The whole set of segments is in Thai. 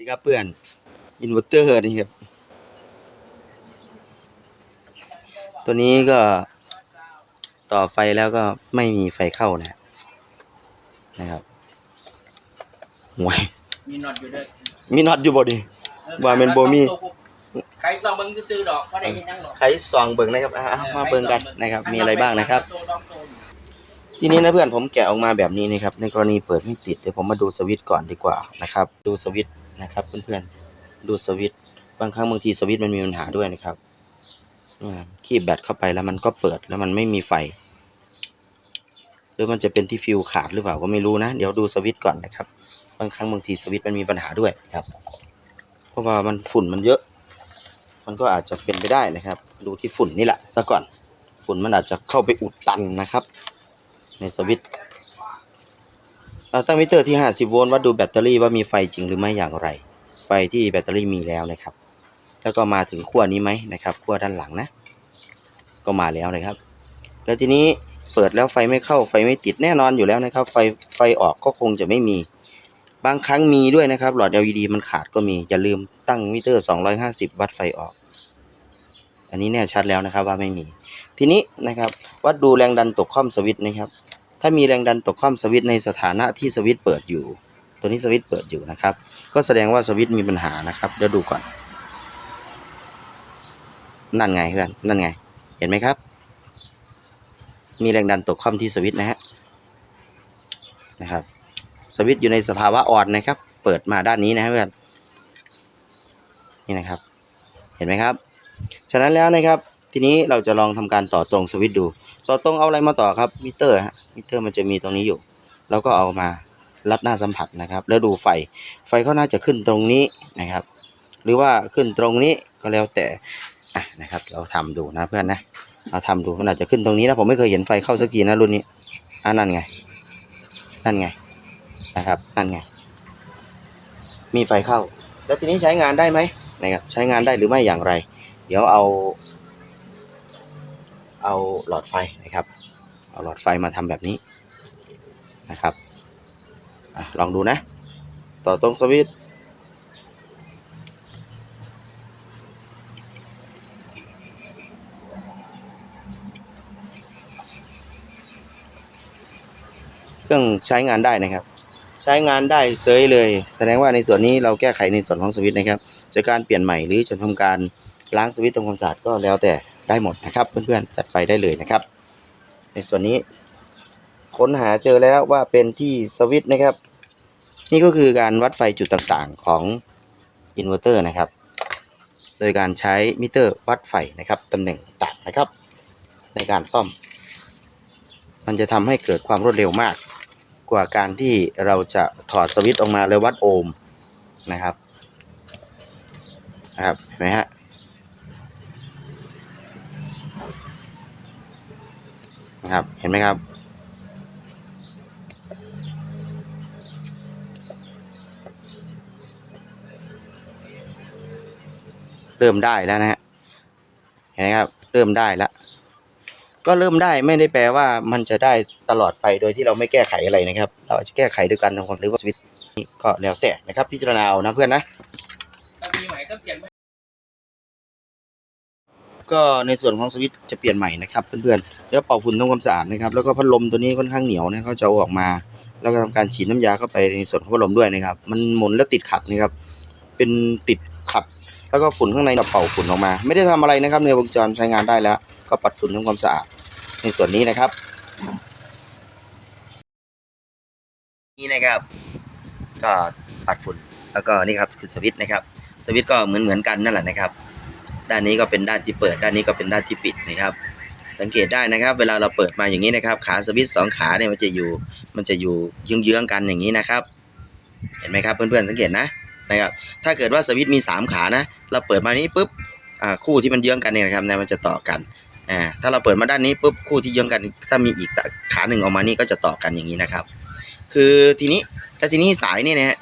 นี่ครับเพื่อนอินเวอร์เตอร์นี่ครับ ตัวนี้ก็ต่อไฟแล้วก็ไม่มีไฟเข้านะนะครับห่วยมีน็อตอยู่ด้วยมีน็อตอยู่บ่ดิว่ามันบ่มีใครลองเบิ่งซื้อๆดอกเพราะได้ยินยังดอกใครส่องเบิ่งนะครับอะอะมาเบิ่งกันนะครับ มีอะไรบ้างนะครับโตดองโตอยู่ทีนี้นะเพื่อนผมแกะออกมาแบบนี้นะครับ ในกรณีเปิดไม่ติดเดี๋ยวผมมาดูสวิตช์ก่อนดีกว่านะครับ ดูสวิตช์ นะครับเพื่อนๆดูสวิตบางครั้งบางทีสวิตมันมีปัญหาด้วยนะครับคีบแบตเข้าไปแล้วมันก็เปิดแล้วมันไม่มีไฟ หรือมันจะเป็นที่ฟิวขาดหรือเปล่าก็ไม่รู้นะ เดี๋ยวดูสวิตก่อนนะครับ บางครั้งบางทีสวิตมันมีปัญหาด้วยครับ เพราะว่ามันฝุ่นมันเยอะ มันก็อาจจะเป็นไปได้นะครับ ดูที่ฝุ่นนี่แหละซะก่อน ฝุ่นมันอาจจะเข้าไปอุดตันนะครับ ในสวิต เราตั้งมิเตอร์ที่ 50 โวลต์วัดดูแบตเตอรี่ว่ามีไฟจริงหรือไม่อย่างไร ไฟที่แบตเตอรี่มีแล้วนะครับ แล้วก็มาถึงขั้วนี้ไหมนะครับขั้วด้านหลังนะ ก็มาแล้วนะครับ แล้วทีนี้เปิดแล้วไฟไม่เข้าไฟไม่ติดแน่นอนอยู่แล้วนะครับ ไฟไฟออกก็คงจะไม่มี บางครั้งมีด้วยนะครับ หลอด LED มันขาดก็มี อย่าลืมตั้งมิเตอร์ 250 วัดไฟออก อันนี้แน่ชัดแล้วนะครับว่าไม่มี ทีนี้นะครับวัดดูแรงดันตกค่อมสวิตช์นะครับ ถ้ามีแรงดันตกค่อมสวิตในสถานะที่สวิตเปิดอยู่ ตัวนี้สวิตเปิดอยู่นะครับ ก็แสดงว่าสวิตมีปัญหานะครับเดี๋ยวดูก่อน นั่นไงเพื่อนนั่นไง เห็นไหมครับ มีแรงดันตกค่อมที่สวิตนะฮะนะครับ สวิตอยู่ในสภาวะอ่อนนะครับ เปิดมาด้านนี้นะเพื่อนนี่นะครับ เห็นไหมครับ ฉะนั้นแล้วนะครับ ทีนี้เราจะลองทำการต่อตรงสวิตดู ต่อตรงเอาอะไรมาต่อครับมิเตอร์ฮะ มิเตอร์มันจะมีตรงนี้อยู่ แล้วก็เอามารัดหน้าสัมผัสนะครับ แล้วดูไฟไฟเขาน่าจะขึ้นตรงนี้นะครับ หรือว่าขึ้นตรงนี้ก็แล้วแต่อะนะครับเราทำดูนะเพื่อนนะเราทำดูมันอาจจะขึ้นตรงนี้นะผมไม่เคยเห็นไฟเข้าสักทีนะรุ่นนี้อ่านั่นไง นั่นไงนะครับนั่นไง มีไฟเข้า แล้วทีนี้ใช้งานได้ไหมนะครับใช้งานได้หรือไม่อย่างไร เดี๋ยวเอา เอาหลอดไฟนะครับ เอาหลอดไฟมาทำแบบนี้นะครับอลองดูนะ ต่อตรงสวิตช์เครื่องใช้งานได้นะครับ ใช้งานได้เซยเลย แสดงว่าในส่วนนี้เราแก้ไขในส่วนของสวิตช์นะครับจะการเปลี่ยนใหม่หรือจะทำการล้างสวิตช์ทำความสะอาดก็แล้วแต่ได้หมดนะครับ เพื่อนๆจัดไปได้เลยนะครับ ในส่วนนี้ ค้นหาเจอแล้วว่าเป็นที่สวิตช์นะครับ นี่ก็คือการวัดไฟจุดต่างๆของอินเวอร์เตอร์นะครับ โดยการใช้มิเตอร์วัดไฟนะครับตำแหน่งต่างนะครับ ในการซ่อม มันจะทำให้เกิดความรวดเร็วมาก กว่าการที่เราจะถอดสวิตช์ออกมาแล้ววัดโอห์มนะครับนะครับเห็นไหมฮะ นะครับ เห็นไหมครับ เริ่มได้แล้วนะฮะเห็นไหมครับ เริ่มได้แล้วก็เริ่มได้ไม่ได้แปลว่ามันจะได้ตลอดไปโดยที่เราไม่แก้ไขอะไรนะครับ เราอาจจะแก้ไขด้วยการทำความหรือว่าสวิตนี่ก็แล้วแต่นะครับ พิจารณาเอานะเพื่อนนะถ้ามีใหม่ ก็ในส่วนของสวิตช์จะเปลี่ยนใหม่นะครับเพื่อนๆแล้วเป่าฝุ่นทำความสะอาดนะครับแล้วก็พัดลมตัวนี้ค่อนข้างเหนียวนะเขาจะเอาออกมา แล้วก็ทำการฉีดน้ำยาเข้าไปในส่วนของพัดลมด้วยนะครับ มันหมุนแล้วติดขัดนะครับเป็นติดขัด แล้วก็ฝุ่นข้างในเราเป่าฝุ่นออกมา ไม่ได้ทำอะไรนะครับในวงจรใช้งานได้แล้ว ก็ปัดฝุ่นทำความสะอาดในส่วนนี้นะครับ นี่นะครับก็ปัดฝุ่นแล้วก็นี่ครับคือสวิตช์นะครับ สวิตช์ก็เหมือนเหมือนๆกันนั่นแหละนะครับ ด้านนี้ก็เป็นด้านที่เปิด ด้านนี้ก็เป็นด้านที่ปิดนะครับ สังเกตได้นะครับ เวลาเราเปิดมาอย่างนี้นะครับ ขาสวิตช์สองขาเนี่ยมันจะอยู่ มันจะอยู่เยื้องๆกันอย่างนี้นะครับ เห็นไหมครับเพื่อนๆสังเกตนะนะครับ ถ้าเกิดว่าสวิตช์มีสามขานะ เราเปิดมานี้ปุ๊บอ่าคู่ที่มันเยื้องกันเนี่ยนะครับนี่ยมันจะต่อกันอ่าถ้าเราเปิดมาด้านนี้ปุ๊บคู่ที่เยื้องกัน ถ้ามีอีกขาหนึ่งออกมานี่ก็จะต่อกันอย่างนี้นะครับ คือทีนี้ถ้าทีนี้สายนี่นะฮะ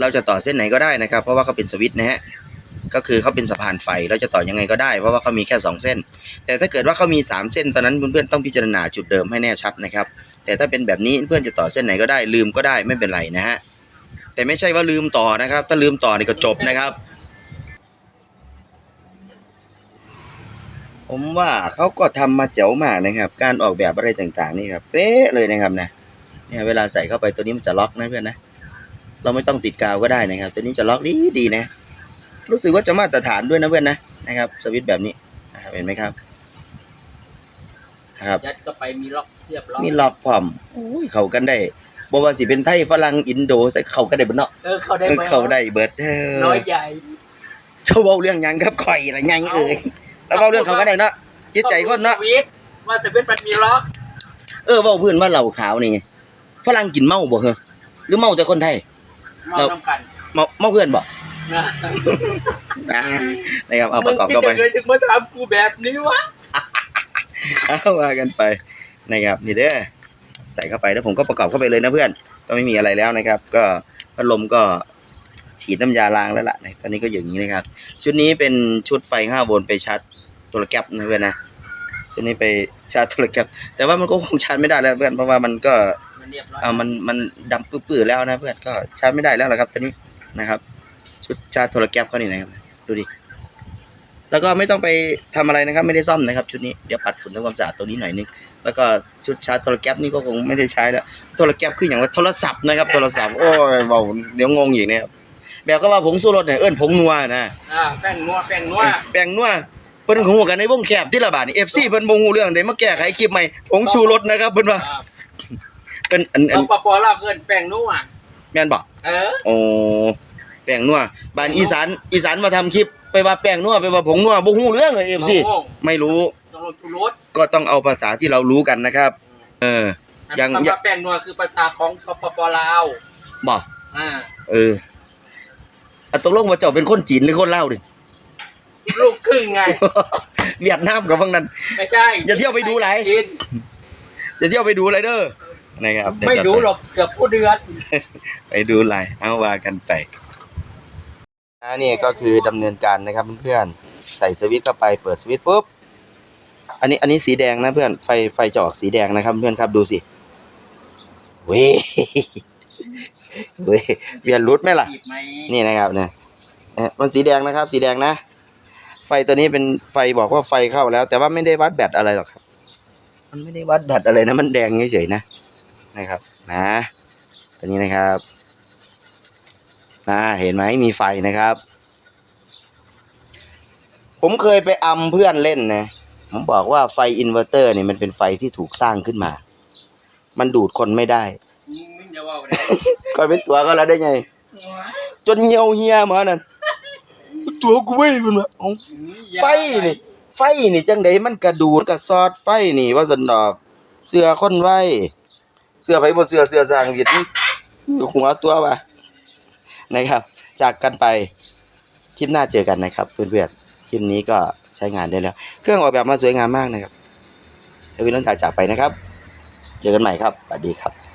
เราจะต่อเส้นไหนก็ได้นะครับ เพราะว่าเขาเป็นสวิตช์นะฮะ ก็คือเขาเป็นสะพานไฟเราจะต่อยังไงก็ได้เพราะว่าเขามีแค่ 2 เส้น แต่ถ้าเกิดว่าเขามี 3 เส้นตอนนั้นเพื่อนๆต้องพิจารณาจุดเดิมให้แน่ชัดนะครับ แต่ถ้าเป็นแบบนี้เพื่อนจะต่อเส้นไหนก็ได้ลืมก็ได้ไม่เป็นไรนะฮะแต่ไม่ใช่ว่าลืมต่อนะครับ ถ้าลืมต่อนี่ก็จบนะครับ ผมว่าเขาก็ทำมาเจ๋วมากนะครับ การออกแบบอะไรต่างๆนี่ครับเป๊ะเลยนะครับนะเนี่ยเวลาใส่เข้าไปตัวนี้มันจะล็อกนะเพื่อนนะเราไม่ต้องติดกาวก็ได้นะครับ ตัวนี้จะล็อกดีดีนะ รู้สึกว่าจะมาตรฐานด้วยนะเพื่อนนะนะครับสวิตช์แบบนี้นะครับเห็นไหมครับครับยัดก็ไปมีล็อกเรียบร้อยมีล็อกพร้อมโอ้ยเข้ากันได้บ่ว่าสิเป็นไทยฝรั่งอินโดใส่เข้ากันได้เบ่เนาะเออเขาได้เออไหมเข้าได้เบิดเออน้อยใหญ่เจ้าเว้าเรื่องหยังครับข่อยล่ะหยังเอ่ยแล้วเว้าเรื่องเขาก็ได้เนาะจิตใจคนเนาะสวิตช์ว่าแต่เป็นมันมีล็อกเออเว้าเพื่อนว่าเหล้าขาวนี่ฝรั่งกินเมาบ่เหรอหรือเมาแต่คนไทยเมาน้ำกันเมาเมาเพื่อนบ่ นะอ่านะครับเอาปมึระงกอบคิดเข้าไปยังไงถึงมาถามกูแบบนี้วะเอาว่ากันไปนะครับนี่เด้อใส่เข้าไปแล้วผมก็ประกอบเข้าไปเลยนะเพื่อน ก็ไม่มีอะไรแล้วนะครับ ก็พัดลมก็ฉีดน้ำยาล้างแล้วล่ะนะตอนนี้ก็อย่างนี้นะครับ ชุดนี้เป็นชุดไฟ5โวลต์ไปชาร์จตัวแก๊ปนะเพื่อนนะชุดนี้ไปชาร์จตัวแก๊ปแต่ว่ามันก็คงชาร์จไม่ได้แล้วเพื่อนเพราะว่ามันก็มันเรียบร้อยเอามันมันดำปื้อๆแล้วนะเพื่อนก็ชาร์จไม่ได้แล้วล่ะครับตอนนี้นะครับ ชุดชาร์จโทรแก๊ปเขานี่นะครับ ดูดิ แล้วก็ไม่ต้องไปทำอะไรนะครับ ไม่ได้ซ่อมนะครับ ชุดนี้ เดี๋ยวปัดฝุ่นทำความสะอาดตัวนี้หน่อยนึง แล้วก็ชุดชาร์จโทรแก๊ปนี่ก็คงไม่ได้ใช้แล้ว โทรแก๊ปคืออย่างว่าโทรศัพท์นะครับ โทรศัพท์ โอ้ยเบาเดี๋ยวงงอีกนะครับ แบบก็ว่าผงสู้รถเนี่ยเอิ้นผงนัวนะอ่าแป้งนัวแป้งนัวแป้งนัวเพิ่นก็ฮู้กันในวงแคบที่ละบาทนี่ FC เพิ่นบ่ฮู้เรื่องใดมาแก้ไขคลิปใหม่ผงชูรสนะครับเพิ่นว่าอ่าเพิ่นอันอัเอานปะปอลาเกินแป้งนัวแม่นบ่เออโอ้ แป้งนัวบ้านอีสานอีสานมาทำคลิปไปว่าแป้งนัวไปว่าผงนัวบ่ฮู้เรื่องเลย FC โอ้โหไม่รู้ต้องลงชูรสก็ต้องเอาภาษาที่เรารู้กันนะครับ เออ ยัง คำว่าแป้งนัวคือภาษาของปปปลาวบ่อ่าเอออะตกลงว่าเจ้าเป็นคนจีนหรือคนลาวดิ ลูกครึ่งไง เวียดนามกับพวกนั้น ไม่ใช่อย่าเที่ยวไปดูไหลจีนจะเที่ยวไปดูอะไรเด้อนะครับเยวไม่จะดูหรอกเกือบผู้เดือน ไปดูอะไรเอาว่ากันไป อันนี้ก็คือดำเนินการนะครับเพื่อนๆใส่สวิตช์เข้าไปเปิดสวิตช์ปุ๊บอันนี้อันนี้สีแดงนะเพื่อนไฟไฟจะออกสีแดงนะครับเพื่อนครับดูสิเว้ยเว้ยเปลี่ยนรุดไหมล่ะหยิบไหมนี่นะครับเนี่ยเอ่อมันสีแดงนะครับ สีแดงนะ ไฟตัวนี้เป็นไฟบอกว่าไฟเข้าแล้ว แต่ว่าไม่ได้วัดแบตอะไรหรอกครับ มันไม่ได้วัดแบตอะไรนะ มันแดงเฉยๆนะนะครับ นะตัวนี้นะครับ นะเห็นไหมมีไฟนะครับ ผมเคยไปอำเพื่อนเล่นนะผมบอกว่าไฟอินเวอร์เตอร์เนี่ยมันเป็นไฟที่ถูกสร้างขึ้นมา มันดูดคนไม่ได้ก็เป็นตัวก็แล้วได้ไง จนเหี่ยวเหี่ยมานั่นตัวกูเว้ยมันว่าเอ้าไฟนี่ไฟนี่จังไดมันกระดูดกระซอดไฟนี่ว่าสันดอกเสื้อคนไว้ เสื้อไผบ่เสื้อเสื้อสางวิทย์หัวตัวว่ะ นะครับ จากกันไปคลิปหน้าเจอกันนะครับเพื่อนๆคลิปนี้ก็ใช้งานได้แล้ว เครื่องออกแบบมาสวยงามมากนะครับชวินต้องจากจากไปนะครับ เจอกันใหม่ครับสวัสดีครับ